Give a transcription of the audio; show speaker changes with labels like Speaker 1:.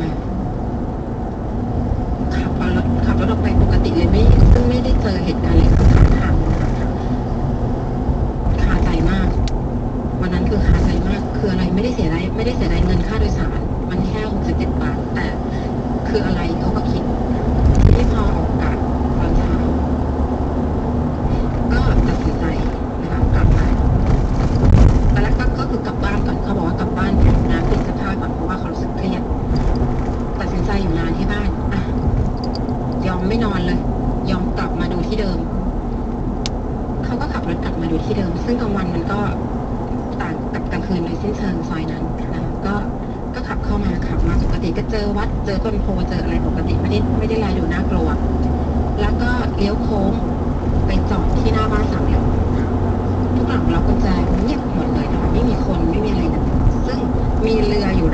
Speaker 1: มาขับรถขับรถออกไปปกติเลยไม่ซึ่งไม่ได้เจอเหตุการณ์อะไรข้างทางคาใจมาก วันนั้นคือคาใจมาก คืออะไรไม่ได้เสียดายไม่ได้เสียดายเงินค่าโดยสาร มันแค่หกสิบเจ็ดบาท แต่คืออะไรเขาก็คิด ทีนี้พอออกกะตอนเช้า ก็ตัดสินใจนะคะกลับมาตอนแรกก็ก็คือกลับบ้านก่อนเขาบอกว่ากลับบ้านอาบน้ำเปลี่ยนเสื้อผ้าก่อนเพราะว่าเขารู้สึกเครียด ตัดสินใจ อยู่นานที่บ้านอะยอมไม่นอนเลย ยอมกลับมาดูที่เดิม เขาก็ขับรถกลับมาดูที่เดิม ซึ่งกลางวันมันก็ต่างกับกลางคืนโดยสิ้นเชิงซอยนั้นนะก็ก็ขับเข้ามาขับมาปกติก็เจอวัด เจอต้นโพเจออะไรปกติไม่ได้ไม่ได้ลายดูน่ากลัว แล้วก็เลี้ยวโค้งไปจอดที่หน้าบ้านสามเหลี่ยมทุกหลังเราก็จะเงียบหมดเลยนะคะไม่มีคนไม่มีอะไรซึ่งมีเรืออยู่